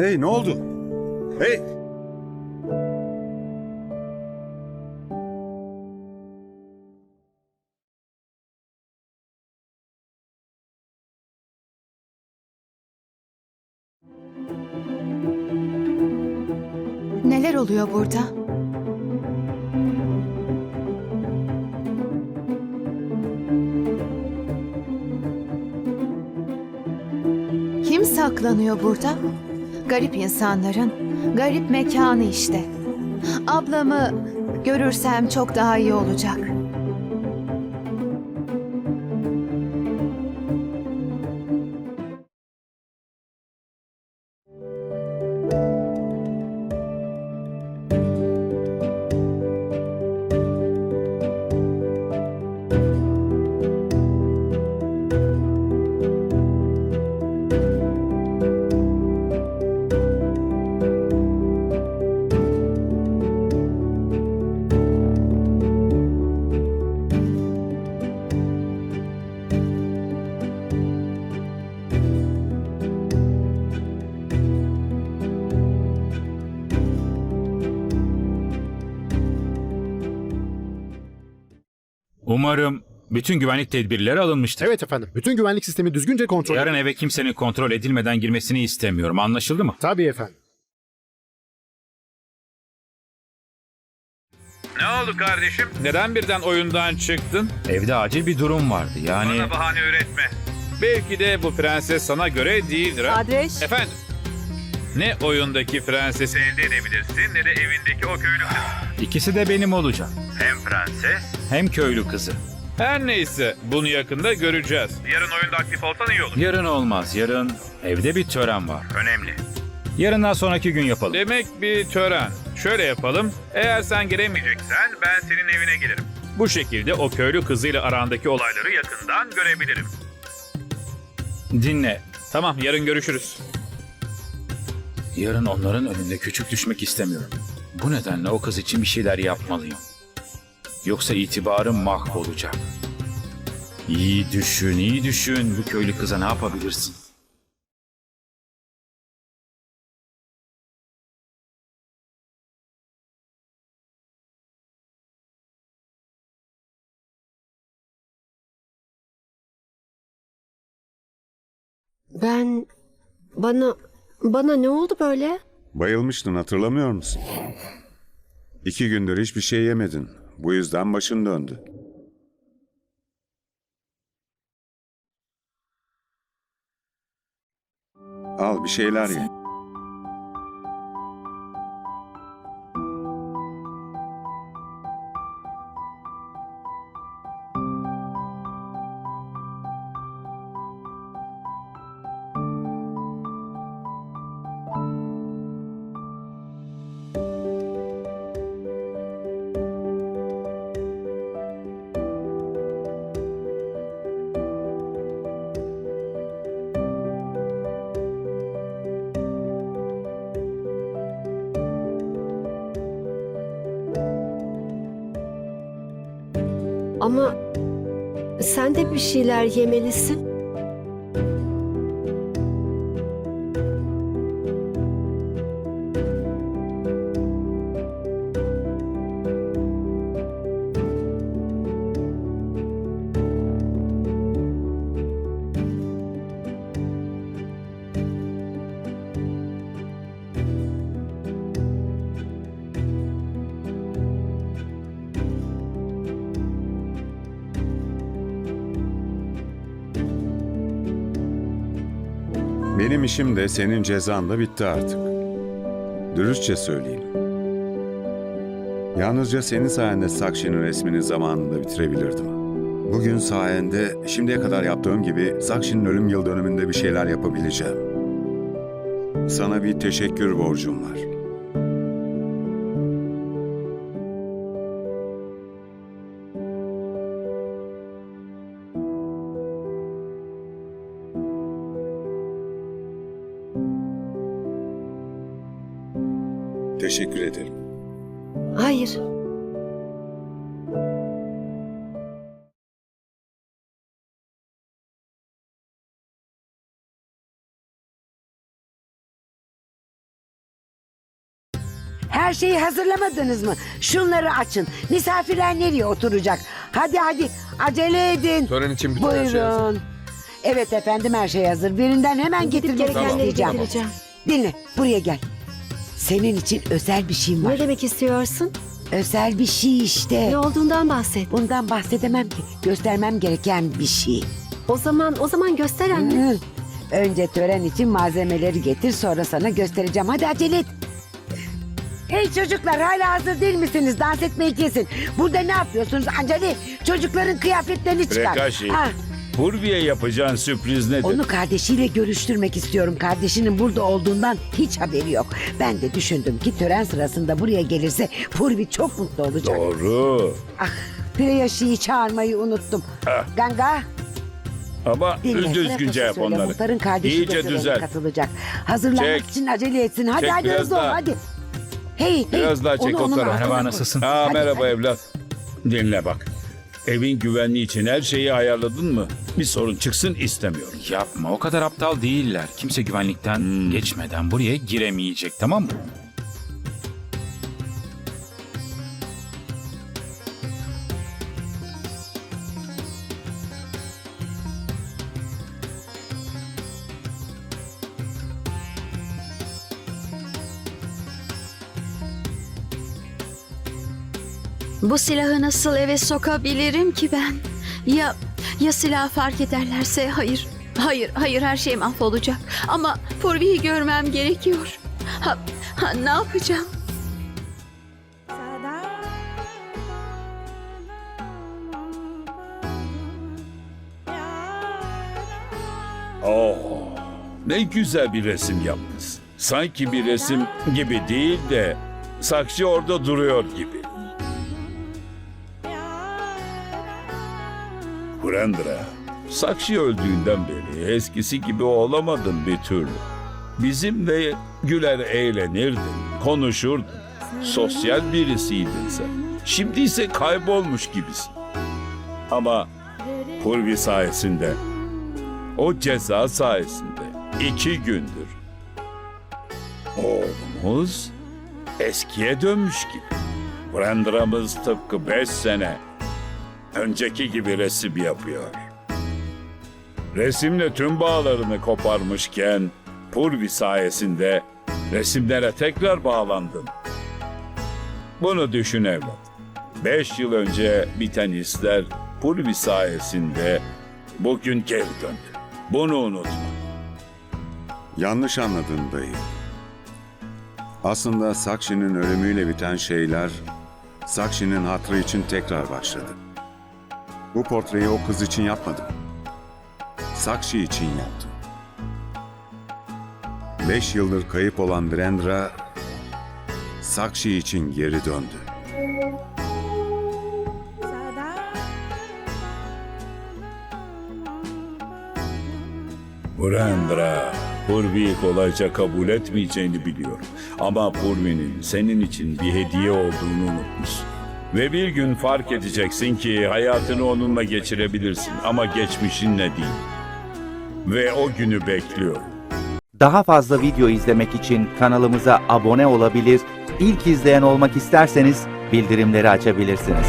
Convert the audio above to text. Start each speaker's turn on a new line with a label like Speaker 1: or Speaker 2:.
Speaker 1: Hey ne oldu? Hey!
Speaker 2: Neler oluyor burada? Kim saklanıyor burada? Garip insanların, garip mekanı işte. Ablamı görürsem çok daha iyi olacak.
Speaker 3: Umarım bütün güvenlik tedbirleri alınmıştır.
Speaker 4: Evet efendim. Bütün güvenlik sistemi düzgünce kontrol
Speaker 3: Yarın eve kimsenin kontrol edilmeden girmesini istemiyorum. Anlaşıldı mı?
Speaker 4: Tabii efendim.
Speaker 5: Ne oldu kardeşim? Neden birden oyundan çıktın?
Speaker 3: Evde acil bir durum vardı. Yani
Speaker 5: Bana bahane üretme. Belki de bu prenses sana göre değildir ha?
Speaker 6: Adres.
Speaker 5: Efendim? Ne oyundaki prensesi elde edebilirsin ne de evindeki o köylü kız.
Speaker 3: ikisi de benim olacak.
Speaker 5: Hem prenses.
Speaker 3: Hem köylü kızı.
Speaker 5: Her neyse bunu yakında göreceğiz. Yarın oyunda aktif olsan iyi olur.
Speaker 3: Yarın olmaz. Yarın evde bir tören var.
Speaker 5: Önemli.
Speaker 3: Yarından sonraki gün yapalım.
Speaker 5: Demek bir tören. Şöyle yapalım. Eğer sen gelemeyeceksen ben senin evine gelirim. Bu şekilde o köylü kızıyla arandaki olayları yakından görebilirim.
Speaker 3: Dinle.
Speaker 5: Tamam yarın görüşürüz.
Speaker 3: Yarın onların önünde küçük düşmek istemiyorum. Bu nedenle o kız için bir şeyler yapmalıyım. Yoksa itibarım mahvolacak. İyi düşün, iyi düşün. Bu köylü kıza ne yapabilirsin?
Speaker 7: Ben bana bana ne oldu böyle?
Speaker 1: Bayılmıştın hatırlamıyor musun? İki gündür hiçbir şey yemedin. Bu yüzden başın döndü. Al bir şeyler ye.
Speaker 7: Ama sen de bir şeyler yemelisin.
Speaker 1: Benim işim de senin cezan da bitti artık. Dürüstçe söyleyeyim. Yalnızca senin sayende Sakşi'nin resmini zamanında bitirebilirdim. Bugün sayende şimdiye kadar yaptığım gibi Sakşi'nin ölüm yıl dönümünde bir şeyler yapabileceğim. Sana bir teşekkür borcum var. Teşekkür ederim.
Speaker 7: Hayır.
Speaker 6: Her şeyi hazırlamadınız mı? Şunları açın. Misafirler nereye oturacak? Hadi hadi acele edin.
Speaker 8: Tören için bütün her şey hazır.
Speaker 6: Buyurun. Evet efendim her şey hazır. Birinden hemen
Speaker 7: Gidip
Speaker 6: getirmesini
Speaker 7: gerekenleri
Speaker 6: isteyeceğim.
Speaker 7: getireceğim.
Speaker 6: Dinle buraya gel. Senin için özel bir şeyim var.
Speaker 7: Ne demek istiyorsun?
Speaker 6: Özel bir şey işte.
Speaker 7: Ne olduğundan bahset.
Speaker 6: Bundan bahsedemem ki. Göstermem gereken bir şey.
Speaker 7: O zaman o zaman göster anne.
Speaker 6: Hı. Önce tören için malzemeleri getir sonra sana göstereceğim. Hadi acele et. Hey çocuklar hala hazır değil misiniz? Dans etmeyi kesin. Burada ne yapıyorsunuz? Acele çocukların kıyafetlerini çıkar.
Speaker 9: Prekaşi.
Speaker 6: Ah,
Speaker 9: Purvi'ye yapacağın sürpriz nedir?
Speaker 6: onu kardeşiyle görüştürmek istiyorum. Kardeşinin burada olduğundan hiç haberi yok. Ben de düşündüm ki tören sırasında buraya gelirse Purvi çok mutlu olacak.
Speaker 9: Doğru.
Speaker 6: Ah, Preyashi'yi çağırmayı unuttum.
Speaker 9: Ah.
Speaker 6: Ganga
Speaker 9: Ama
Speaker 6: Dinle,
Speaker 9: düzgünce yap
Speaker 6: söyle,
Speaker 9: onları.
Speaker 6: Muhtarın kardeşi
Speaker 9: İyice
Speaker 6: de törene
Speaker 9: düzelt.
Speaker 6: katılacak. Hazırlanmak
Speaker 9: Çek.
Speaker 6: için acele etsin. Hadi
Speaker 9: Çek
Speaker 6: hadi
Speaker 9: biraz
Speaker 6: hızlı ol
Speaker 9: daha.
Speaker 6: hadi. Hey, hey.
Speaker 9: Biraz daha çek
Speaker 6: onu
Speaker 9: o
Speaker 6: onun
Speaker 9: tarafa.
Speaker 3: Merhaba, nasılsın?
Speaker 9: Aa,
Speaker 6: Hadi,
Speaker 9: merhaba
Speaker 6: hadi.
Speaker 9: evlat. Dinle bak. Evin güvenliği için her şeyi ayarladın mı? Bir sorun çıksın istemiyorum.
Speaker 3: Yapma o kadar aptal değiller. Kimse güvenlikten geçmeden buraya giremeyecek tamam mı?
Speaker 10: Bu silahı nasıl eve sokabilirim ki ben? Ya ya silah fark ederlerse hayır. Hayır, hayır her şey mahvolacak. Ama Purvi'yi görmem gerekiyor. Ha, ha, ne yapacağım?
Speaker 9: Oo, ne güzel bir resim yapmışsın. Sanki bir resim gibi değil de saksı orada duruyor gibi. Kurendra, Sakşı öldüğünden beri eskisi gibi olamadın bir türlü. Bizimle güler eğlenirdin, konuşurdun. Sosyal birisiydin sen. Şimdi ise kaybolmuş gibisin. Ama Purvi sayesinde o ceza sayesinde iki gündür. Oğlumuz eskiye dönmüş gibi. Brandra'mız tıpkı beş sene önceki gibi resim yapıyor. Resimle tüm bağlarını koparmışken Purvi sayesinde resimlere tekrar bağlandın. Bunu düşün evlat. Beş yıl önce biten hisler Purvi sayesinde bugün geri döndü. Bunu unutma.
Speaker 1: Yanlış anladın dayı. Aslında Sakshi'nin ölümüyle biten şeyler Sakshi'nin hatrı için tekrar başladı. Bu portreyi o kız için yapmadım. Sakshi için yaptım. Beş yıldır kayıp olan Brandra Sakshi için geri döndü.
Speaker 9: Brandra, Purvi'yi kolayca kabul etmeyeceğini biliyorum. Ama Purvi'nin senin için bir hediye olduğunu unutmuşsun. Ve bir gün fark edeceksin ki hayatını onunla geçirebilirsin ama geçmişinle değil. Ve o günü bekliyorum.
Speaker 11: Daha fazla video izlemek için kanalımıza abone olabilir, ilk izleyen olmak isterseniz bildirimleri açabilirsiniz.